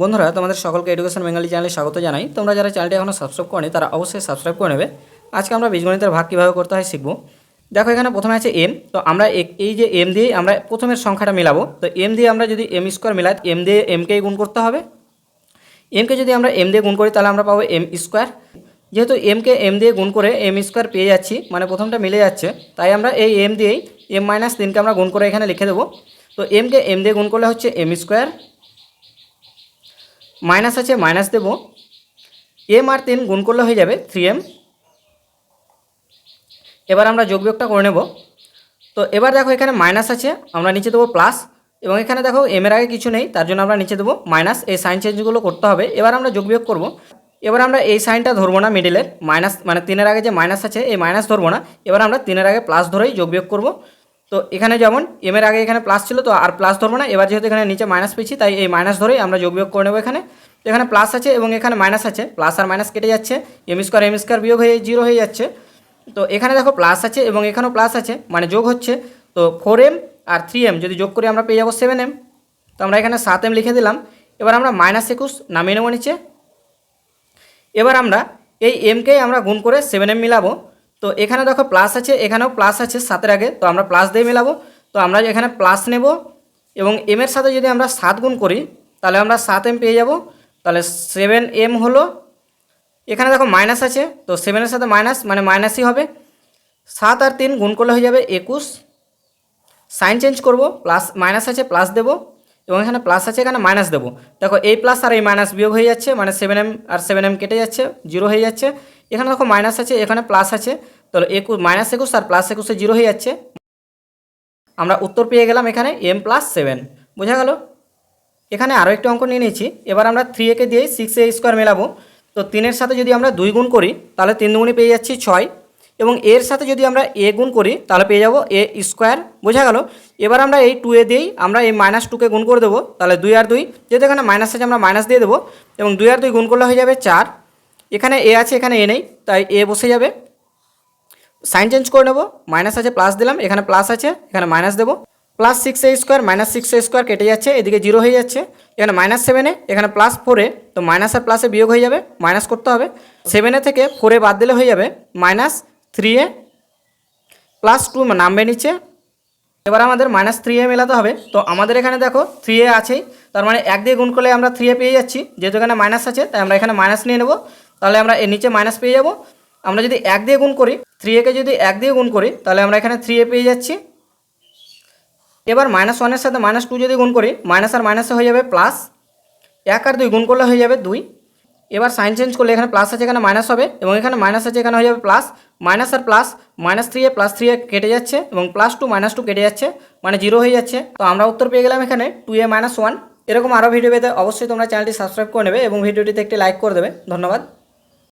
বন্ধুরা, তোমাদের সকলকে এডুকেশন বেঙ্গালি চ্যানেলে স্বাগত জানাই। তোমরা যারা চ্যানেলটি এখনও সাবস্ক্রাইব করনি, তারা অবশ্যই সাবস্ক্রাইব করে নেবে। আজকে আমরা বীজগণিতের ভাগ কীভাবে করতে হয় শিখব। দেখো, এখানে প্রথমে আছে এম তো আমরা এই যে এম দিয়ে আমরা প্রথমের সংখ্যাটা মিলাবো। তো এম দিয়ে আমরা যদি এম স্কোয়ার মিলাই এম দিয়ে এমকেই গুণ করতে হবে? এমকে যদি আমরা এম দিয়ে গুণ করি, তাহলে আমরা পাবো এম স্কোয়ার যেহেতু এমকে এম দিয়ে গুণ করে এম স্কোয়ার পেয়ে যাচ্ছি মানে প্রথমটা মিলে যাচ্ছে, তাই আমরা এই এম দিয়েই এম মাইনাস তিনকে আমরা গুণ করে এখানে লিখে দেবো। তো এমকে এম দিয়ে গুণ করলে হচ্ছে এম স্কোয়ার মাইনাস আছে, মাইনাস দেবো। এম আর তিন গুণ করলে হয়ে যাবে থ্রি এম। এবার আমরা যোগ বিয়োগটা করে নেব। তো এবার দেখো এখানে মাইনাস আছে, আমরা নিচে দেবো প্লাস। এবং এখানে দেখো এম এর আগে কিছু নেই, তার জন্য আমরা নিচে দেবো মাইনাস। এই সাইন চেঞ্জগুলো করতে হবে। এবার আমরা যোগ বিয়োগ করব। এবার আমরা এই সাইনটা ধরবো না মিডিলের মাইনাস মানে তিনের আগে যে মাইনাস আছে, এই মাইনাস ধরবো না। এবার আমরা তিনের আগে প্লাস ধরেই যোগ বিয়োগ করব। তো এখানে যেমন এম এর আগে এখানে প্লাস ছিল, তো আর প্লাস ধরবো না। এবার যেহেতু এখানে নিচে মাইনাস পেয়েছি, তাই এই মাইনাস ধরেই আমরা যোগ বিয়োগ করে নেব এখানে। তো এখানে প্লাস আছে এবং এখানে মাইনাস আছে। প্লাস আর মাইনাস কেটে যাচ্ছে। এম স্কোয়ার এম স্কোয়ার বিয়োগ হয়ে জিরো হয়ে যাচ্ছে। তো এখানে দেখো প্লাস আছে এবং এখানেও প্লাস আছে মানে যোগ হচ্ছে। তো ফোর এম আর থ্রি এম যদি যোগ করি আমরা পেয়ে যাব সেভেন এম তো আমরা এখানে সাত এম লিখে দিলাম। এবার আমরা মাইনাস একুশ নামিয়ে নেব নিচে। এবার আমরা এই এমকেই আমরা গুণ করে সেভেন এম মিলাবো। তো এখানে দেখো প্লাস আছে, এখানেও প্লাস আছে সাতের আগে, তো আমরা প্লাস দিয়ে মেলাবো। তো আমরা এখানে প্লাস নেব এবং এম এর সাথে যদি আমরা সাত গুণ করি, তাহলে আমরা সাত এম পেয়ে যাব। তাহলে সেভেন এম হলো, এখানে দেখো মাইনাস আছে, তো সেভেনের সাথে মাইনাস মানে মাইনাসই হবে। সাত আর তিন গুণ করলে হয়ে যাবে একুশ। সাইন চেঞ্জ করব প্লাস মাইনাস আছে প্লাস দেবো। এবং এখানে প্লাস আছে, এখানে মাইনাস দেবো। দেখো এই প্লাস আর এই মাইনাস বিয়োগ হয়ে যাচ্ছে মানে সেভেন এম আর সেভেন এম কেটে যাচ্ছে জিরো হয়ে যাচ্ছে। এখানে দেখো মাইনাস আছে, এখানে প্লাস আছে। তাহলে একুশ মাইনাস একুশ আর প্লাস একুশে জিরো হয়ে যাচ্ছে। আমরা উত্তর পেয়ে গেলাম এখানে এম প্লাস সেভেন বোঝা গেল? এখানে আরও একটি অঙ্ক নিয়ে নিয়েছি। এবার আমরা থ্রি একে দিয়ে সিক্স এ স্কোয়ার মেলাবো। তো তিনের সাথে যদি আমরা দুই গুণ করি, তাহলে তিন দুগুণে পেয়ে যাচ্ছি ছয়। এবং এর সাথে যদি আমরা এ গুণ করি, তাহলে পেয়ে যাব এ স্কোয়ার বোঝা গেল? এবার আমরা এই টু এ দিয়েই আমরা এই মাইনাস টুকে গুণ করে দেবো। তাহলে দুই আর দুই, যেহেতু এখানে মাইনাস আছে, আমরা মাইনাস দিয়ে দেবো। এবং দুই আর দুই গুণ করলে হয়ে যাবে চার। এখানে এ আছে, এখানে এ নেই, তাই এ বসে যাবে। সাইন চেঞ্জ করে নেব মাইনাস আছে প্লাস দিলাম, এখানে প্লাস আছে, এখানে মাইনাস দেবো। Plus six A square minus six A square কেটে যাচ্ছে, এদিকে জিরো হয়ে যাচ্ছে। এখানে মাইনাস সেভেনে এখানে প্লাস ফোরে তো মাইনাস আর প্লাসে বিয়োগ হয়ে যাবে মাইনাস করতে হবে। সেভেনে থেকে ফোরে বাদ দিলে হয়ে যাবে minus three A plus two নামবে নিচে। এবার আমাদের মাইনাস থ্রি এ মেলাতে হবে, তো আমাদের এখানে দেখো থ্রি এ আছেই, তার মানে এক দিয়ে গুণ করলে আমরা থ্রি এ পেয়ে যাচ্ছি। যেহেতু এখানে মাইনাস আছে, তাই আমরা এখানে মাইনাস নিয়ে নেব। তাহলে আমরা এর নিচে মাইনাস পেয়ে যাব। আমরা যদি এক দিয়ে গুণ করি থ্রি একে যদি এক দিয়ে গুণ করি, তাহলে আমরা এখানে থ্রি এ পেয়ে যাচ্ছি। এবার মাইনাস ওয়ানের সাথে মাইনাস টু যদি গুণ করি মাইনাস আর মাইনাসে হয়ে যাবে প্লাস এক আর দুই গুণ করলে হয়ে যাবে দুই। এবার সাইন চেঞ্জ করলে এখানে প্লাস আছে, এখানে মাইনাস হবে, এবং এখানে মাইনাস আছে, এখানে হয়ে যাবে plus minus R plus minus three A plus three A কেটে যাচ্ছে, এবং প্লাস টু মাইনাস টু কেটে যাচ্ছে মানে জিরো হয়ে যাচ্ছে। তো আমরা উত্তর পেয়ে গেলাম এখানে টু এ মাইনাস ওয়ান এরকম আরও ভিডিও পেতে অবশ্যই তোমরা চ্যানেলটি সাবস্ক্রাইব করে নেবে, এবং ভিডিওটিতে একটি লাইক করে দেবে। ধন্যবাদ।